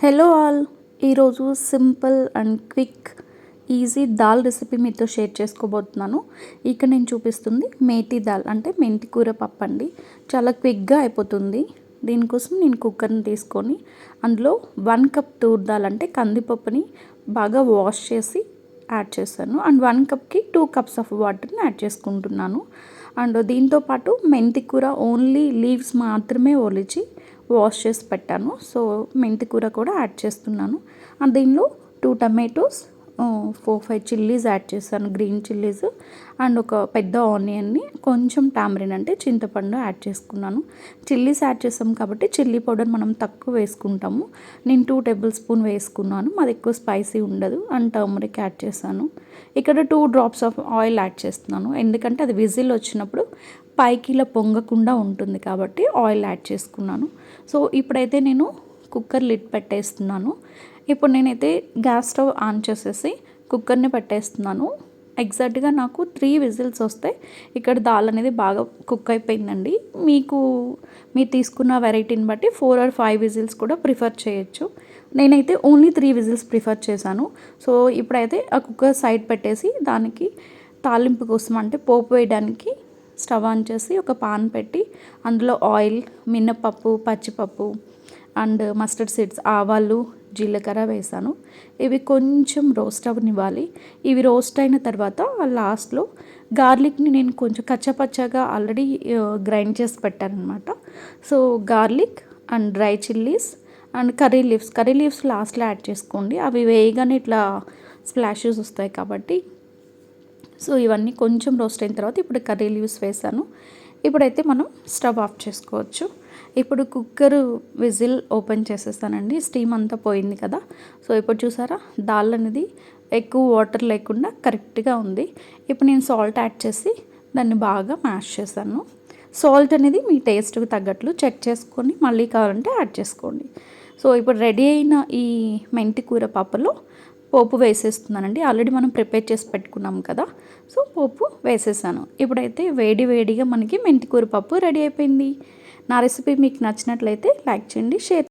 Hello all ఈరోజు simple and quick easy dal recipe మీతో share చేసుకోబోతున్నాను. ఇక్కడ నేను చూపిస్తుంది మేతి దాల్ అంటే మెంతి కూర పప్పు అండి. చాలా క్విక్గా అయిపోతుంది. దీనికోసం నేను కుక్కర్ని తీసుకొని అందులో వన్ కప్ తూర్ దాల్ అంటే కందిపప్పుని బాగా వాష్ చేసి యాడ్ చేశాను. అండ్ వన్ కప్కి టూ కప్స్ ఆఫ్ వాటర్ని యాడ్ చేసుకుంటున్నాను. అండ్ దీంతోపాటు మెంతి కూర ఓన్లీ లీవ్స్ మాత్రమే ఒలిచి వాష్ చేసి పెట్టాను. సో మెంతి కూర కూడా యాడ్ చేస్తున్నాను. దీనిలో two tomatoes four five chillies add చేశాను గ్రీన్ చిల్లీస్ అండ్ ఒక పెద్ద ఆనియన్ని కొంచెం టామరిన్ అంటే చింతపండు యాడ్ చేసుకున్నాను. చిల్లీస్ యాడ్ చేసాం కాబట్టి చిల్లీ పౌడర్ మనం తక్కువ వేసుకుంటాము. నేను టూ టేబుల్ స్పూన్ వేసుకున్నాను మాది ఎక్కువ స్పైసీ ఉండదు అండ్ టర్మరిక్ యాడ్ చేశాను ఇక్కడ two drops of oil add చేస్తున్నాను ఎందుకంటే అది విజిల్ వచ్చినప్పుడు పైకి ఇలా పొంగకుండా ఉంటుంది కాబట్టి ఆయిల్ యాడ్ చేసుకున్నాను. సో ఇప్పుడైతే నేను కుక్కర్ లిడ్ పెట్టేస్తున్నాను. ఇప్పుడు నేనైతే గ్యాస్ స్టవ్ ఆన్ చేసేసి కుక్కర్ని పెట్టేస్తున్నాను. ఎగ్జాక్ట్గా నాకు త్రీ విజిల్స్ వస్తే ఇక్కడ దాల్ అనేది బాగా కుక్ అయిపోయిందండి. మీకు మీరు తీసుకున్న వెరైటీని బట్టి ఫోర్ ఆర్ ఫైవ్ విజిల్స్ కూడా ప్రిఫర్ చేయొచ్చు. నేనైతే ఓన్లీ త్రీ విజిల్స్ ప్రిఫర్ చేశాను. సో ఇప్పుడైతే ఆ కుక్కర్ సైడ్ పెట్టేసి దానికి తాలింపు కోసం అంటే పోపు వేయడానికి స్టవ్ ఆన్ చేసి ఒక పాన్ పెట్టి అందులో ఆయిల్ మినపప్పు పచ్చిపప్పు అండ్ మస్టర్డ్ సీడ్స్ ఆవాలు జీలకర్ర వేసాను. ఇవి కొంచెం రోస్ట్ అవ్వనివ్వాలి ఇవి రోస్ట్ అయిన తర్వాత లాస్ట్లో గార్లిక్ని నేను కొంచెం కచ్చపచ్చగా ఆల్రెడీ గ్రైండ్ చేసి పెట్టానమాట so garlic and dry chillies and curry leaves. Curry leaves లాస్ట్లో యాడ్ చేసుకోండి. అవి వేయగానే ఇట్లా స్ప్లాషెస్ వస్తాయి కాబట్టి. సో ఇవన్నీ కొంచెం రోస్ట్ అయిన తర్వాత ఇప్పుడు కర్రీ లీవ్స్ వేసాను. ఇప్పుడైతే మనం స్టవ్ ఆఫ్ చేసుకోవచ్చు. ఇప్పుడు కుక్కర్ విజిల్ ఓపెన్ చేసేస్తానండి. స్టీమ్ అంతా పోయింది కదా. సో ఇప్పుడు చూసారా? దాల్ అనేది ఎక్కువ వాటర్ లేకుండా కరెక్ట్గా ఉంది. ఇప్పుడు నేను సాల్ట్ యాడ్ చేసి దాన్ని బాగా మ్యాష్ చేశాను సాల్ట్ అనేది మీ టేస్ట్కి తగ్గట్లు చెక్ చేసుకొని మళ్ళీ కావాలంటే యాడ్ చేసుకోండి. సో ఇప్పుడు రెడీ అయిన ఈ మెంతి కూర పప్పులో పోపు వేసేస్తున్నానండి. ఆల్రెడీ మనం ప్రిపేర్ చేసి పెట్టుకున్నాం కదా. సో పోపు వేసేసాను. ఇప్పుడైతే వేడి వేడిగా మనకి మెంతికూర పప్పు రెడీ అయిపోయింది. నా రెసిపీ మీకు నచ్చినట్లయితే లైక్ చేయండి షేర్